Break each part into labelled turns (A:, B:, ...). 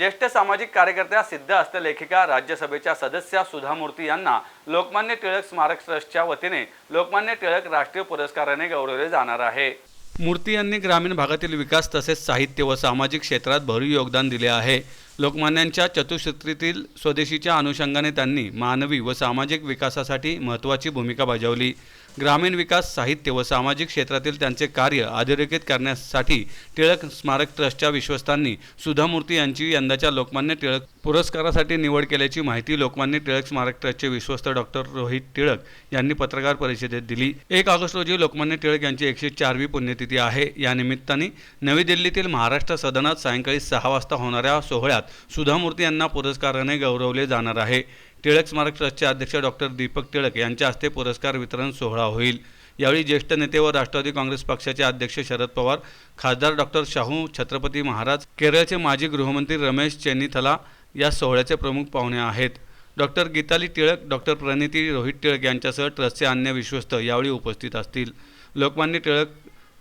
A: ज्येष्ठ सामाजिक कार्यकर्त्या सिद्ध हस्तलेखिका राज्यसभेच्या सदस्या सुधा मूर्ती यांना लोकमान्य टिळक स्मारक ट्रस्टच्या वतीने लोकमान्य टिळक राष्ट्रीय पुरस्काराने गौरवले जाणार आहे. मूर्ती यांनी ग्रामीण भागातील विकास तसेच साहित्य व सामाजिक क्षेत्रात भरीव योगदान दिले आहे. लोकमान्यांच्या चतुःसूत्रीतील स्वदेशीच्या अनुषंगाने त्यांनी मानवी व सामाजिक विकासासाठी महत्त्वाची भूमिका बजावली. ग्रामीण विकास साहित्य व सामाजिक क्षेत्रातील त्यांचे कार्य अधोरेखित करण्यासाठी टिळक स्मारक ट्रस्टच्या विश्वस्तांनी सुधामूर्ती यांची यंदाच्या लोकमान्य टिळक पुरस्कारासाठी निवड केल्याची माहिती लोकमान्य टिळक स्मारक ट्रस्टचे विश्वस्त डॉक्टर रोहित टिळक यांनी पत्रकार परिषदेत दिली. एक ऑगस्ट रोजी लोकमान्य टिळक यांची एकशे चारवी पुण्यतिथी आहे. या निमित्ताने नवी दिल्लीतील महाराष्ट्र सदनात सायंकाळी सहा वाजता होणाऱ्या सोहळ्यात सुधामूर्ती यांना पुरस्काराने गौरवले जाणार आहे. टिळक स्मारक ट्रस्टचे अध्यक्ष डॉक्टर दीपक टिळक यांच्या हस्ते पुरस्कार वितरण सोहळा होईल. यावेळी ज्येष्ठ नेते व राष्ट्रवादी काँग्रेस पक्षाचे अध्यक्ष शरद पवार खासदार डॉक्टर शाहू छत्रपती महाराज केरळचे माजी गृहमंत्री रमेश चेन्नीथला या सोहळ्याचे प्रमुख पाहुणे आहेत. डॉक्टर गीताली टिळक डॉक्टर प्रणिती रोहित टिळक यांच्यासह ट्रस्टचे अन्य विश्वस्त यावेळी उपस्थित असतील. लोकमान्य टिळक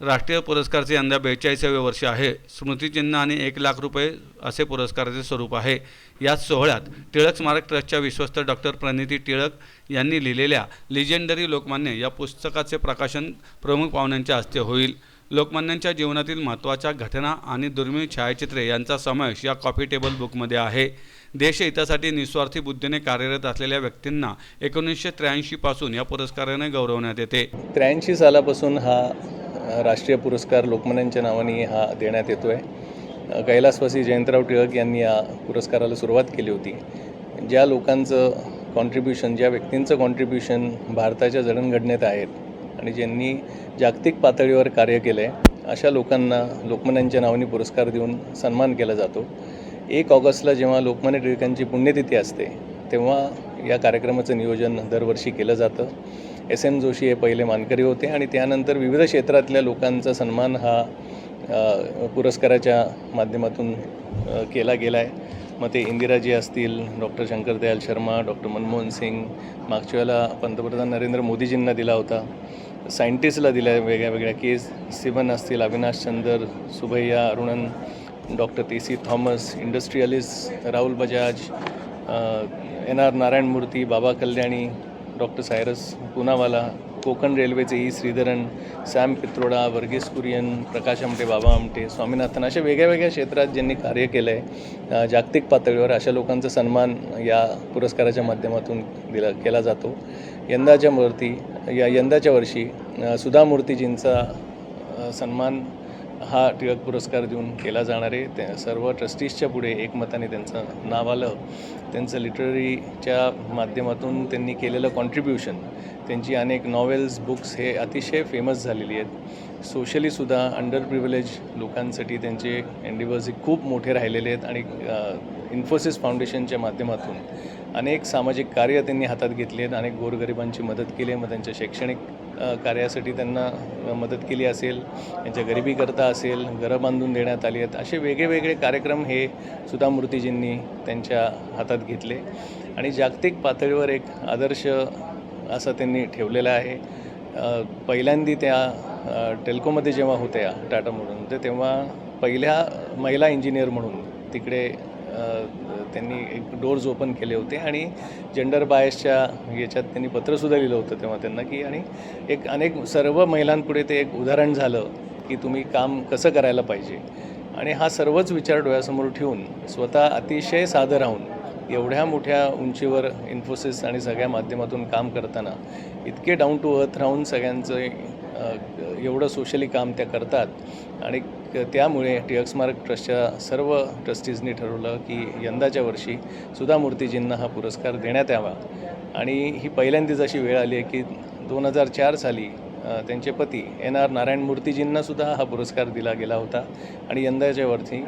A: राष्ट्रीय पुरस्कारचे यंदा बेचाळीसावे वर्ष आहे. स्मृतिचिन्ह आणि एक लाख रुपये असे पुरस्काराचे स्वरूप आहे. याच सोहळ्यात टिळक स्मारक ट्रस्टच्या विश्वस्त डॉक्टर प्रणिती टिळक यांनी लिहिलेल्या लिजेंडरी लोकमान्य या पुस्तकाचे प्रकाशन प्रमुख पाहुण्यांच्या हस्ते होईल. लोकमान्यांच्या जीवनातील महत्त्वाच्या घटना आणि दुर्मिळ छायाचित्रे यांचा समावेश या कॉफी टेबल बुकमध्ये आहे. देशहितासाठी निस्वार्थी बुद्धीने कार्यरत असलेल्या व्यक्तींना एकोणीसशे त्र्याऐंशीपासून या पुरस्काराने गौरवण्यात येते.
B: त्र्याऐंशी सालापासून हा राष्ट्रीय पुरस्कार लोकमान्यांच्या नावाने हा देण्यात येतो आहे कैलासवासी जयंतराव टिळक यांनी या पुरस्काराला सुरुवात केली होती. ज्या लोकांचं कॉन्ट्रीब्युशन ज्या व्यक्तींचं कॉन्ट्रीब्युशन भारताच्या जडणघडण्यात आहेत आणि ज्यांनी जागतिक पातळीवर कार्य केलं आहे अशा लोकांना लोकमान्यांच्या नावाने पुरस्कार देऊन सन्मान केला जातो. एक ऑगस्टला जेव्हा लोकमान्य टिळकांची पुण्यतिथी असते तेव्हा या कार्यक्रमाचं नियोजन दरवर्षी केलं जातं. एस एम जोशी हे पहिले मानकरी होते आणि त्यानंतर विविध क्षेत्रातल्या लोकांचा सन्मान हा पुरस्काराच्या माध्यमातून केला गेला आहे मग ते इंदिराजी असतील डॉक्टर शंकरदयाल शर्मा डॉक्टर मनमोहन सिंग मागच्या वेळेला पंतप्रधान नरेंद्र मोदीजींना दिला होता. सायंटिस्टला दिला आहे वेगळ्या वेगळ्या केस सिवन असतील Avinash Chander Subbaiah Arunan doctor T C Thomas industrialist Rahul Bajaj N R Narayana Murthy Baba Kalyani doctor Cyrus Poonawalla Konkan रेल्वेचे ई. श्रीधरन सॅम पित्रोडा वर्गीस कुरियन प्रकाश आमटे बाबा आमटे स्वामीनाथन अशा वेगळ्या वेगळ्या क्षेत्रात ज्यांनी कार्य केलं आहे जागतिक पातळीवर अशा लोकांचा सन्मान या पुरस्काराच्या माध्यमातून दिला केला जातो. यंदाच्या मूर्ती या यंदाच्या वर्षी सुधा मूर्तीजींचा सन्मान हा टिळक पुरस्कार देऊन केला जाणार आहे. त्या सर्व ट्रस्टीजच्या पुढे एकमताने त्यांचं नाव आलं. त्यांचं लिटररीच्या माध्यमातून त्यांनी केलेलं कॉन्ट्रीब्युशन त्यांची अनेक नॉवेल्स बुक्स हे अतिशय फेमस झालेली आहेत. सोशलीसुद्धा अंडर प्रिव्हिलेज लोकांसाठी त्यांचे एन्डिवर्स हे खूप मोठे राहिलेले आहेत आणि इन्फोसिस फाउंडेशनच्या माध्यमातून अनेक सामाजिक कार्य त्यांनी हातात घेतले आहेत. अनेक गोरगरिबांची मदत केली आहे. मग त्यांच्या शैक्षणिक कार्यासाठी त्यांना मदत केली असेल त्यांच्या गरिबीकरता असेल घरं बांधून देण्यात आली आहेत असे वेगळेवेगळे कार्यक्रम हे सुधा मूर्तीजींनी त्यांच्या हातात घेतले. आणि जागतिक पातळीवर एक आदर्श असा त्यांनी ठेवलेला आहे. पहिल्यांदी त्या टेल्कोमध्ये जेव्हा होत्या टाटा म्हणून तर तेव्हा पहिल्या महिला इंजिनियर म्हणून तिकडे त्यांनी एक डोर्स ओपन केले होते आणि जेंडर बायसच्या याच्यात त्यांनी पत्रसुद्धा लिहिलं होतं तेव्हा त्यांना की आणि एक अनेक सर्व महिलांपुढे ते एक उदाहरण झालं की तुम्ही काम कसं करायला पाहिजे. आणि हा सर्वच विचार डोळ्यासमोर ठेवून स्वतः अतिशय साधं राहून एवढ्या मोठ्या उंचीवर इन्फोसिस आणि सगळ्या माध्यमातून काम करताना इतके डाऊन टू अर्थ राहून सगळ्यांचं एवढं सोशली काम त्या करतात. आणि त्यामुळे टिळक स्मारक ट्रस्टच्या सर्व ट्रस्टीजनी ठरवलं की यंदाच्या वर्षी सुधा मूर्तीजींना हा पुरस्कार देण्यात यावा. आणि ही पहिल्यांदाच अशी वेळ आली आहे की दोन हजार चार साली त्यांचे पती एन आर नारायण मूर्तीजींना सुद्धा हा पुरस्कार दिला गेला होता आणि यंदाच्या वरती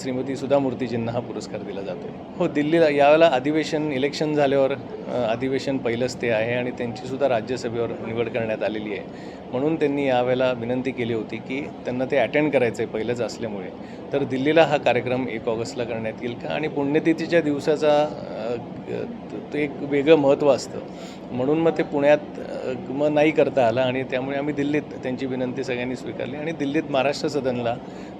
B: श्रीमती सुधा मूर्तीजींना हा पुरस्कार दिला जातो हो दिल्लीला यावेळेला अधिवेशन इलेक्शन झाल्यावर अधिवेशन पहिलंच ते आहे आणि त्यांचीसुद्धा राज्यसभेवर निवड करण्यात आलेली आहे. म्हणून त्यांनी यावेळेला विनंती केली होती की त्यांना ते अटेंड करायचं आहे पहिलंच असल्यामुळे. तर दिल्लीला हा कार्यक्रम एक ऑगस्टला करण्यात येईल का? आणि पुण्यतिथीच्या दिवसाचा ते एक वेगळं महत्त्व असतं. म्हणून मग ते पुण्यात मग नाही करता आलं आणि त्यामुळे आम्ही दिल्लीत त्यांची विनंती सगळ्यांनी स्वीकारली आणि दिल्लीत महाराष्ट्र सदनला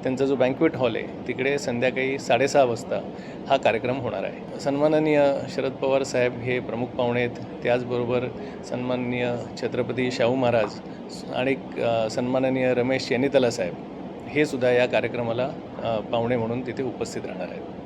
B: त्यांचा जो बँक्वेट हॉल आहे तिकडे संध्याकाळी साडेसहा वाजता हा कार्यक्रम होणार आहे. सन्माननीय शरद पवार साहेब हे प्रमुख पाहुणे आहेत. त्याचबरोबर सन्माननीय छत्रपती शाहू महाराज आणि सन्माननीय रमेश चेनितला साहेब हे सुद्धा या कार्यक्रमाला पाहुणे म्हणून तिथे उपस्थित राहणार आहेत.